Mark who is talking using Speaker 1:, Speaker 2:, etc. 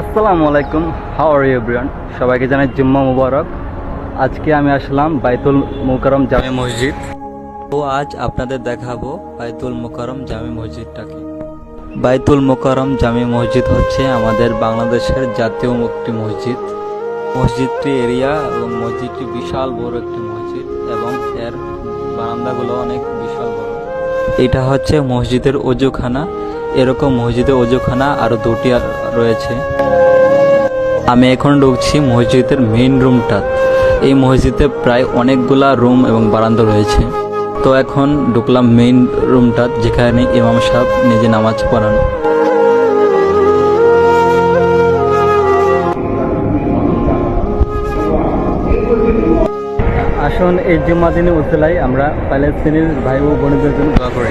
Speaker 1: আসসালামু আলাইকুম। হাও are you everyone সবাইকে জানাই জুম্মা মুবারক। আজকে আমি আসলাম বাইতুল মুকাররম জামে মসজিদ।
Speaker 2: তো আজ আপনাদের দেখাবো বাইতুল মোকারম জামে মসজিদটাকে। বাইতুল মোকারম জামে মসজিদ হচ্ছে আমাদের বাংলাদেশের জাতীয় একটি মসজিদ। মসজিদটি এরিয়া এবং মসজিদটি বিশাল বড় একটি মসজিদ এবং এর বারান্দাগুলো অনেক বিশাল বড়। এটা হচ্ছে মসজিদের অজুখানা এরকম মসজিদের অজুখানা আরও দুটি রয়েছে। আমি এখন ঢুকছি মসজিদের মেইন রুমটা এই মসজিদে প্রায় অনেকগুলা রুম এবং বারান্দা রয়েছে। তো এখন ঢুকলাম মেইন রুমটা যেখানে ইমাম সাহেব নিজে নামাজ পড়ান।
Speaker 1: আসুন এই জুম্মা দিনে উতলাই আমরা প্যালেস্তিনের ভাই ও বোনদের জন্য দোয়া করি।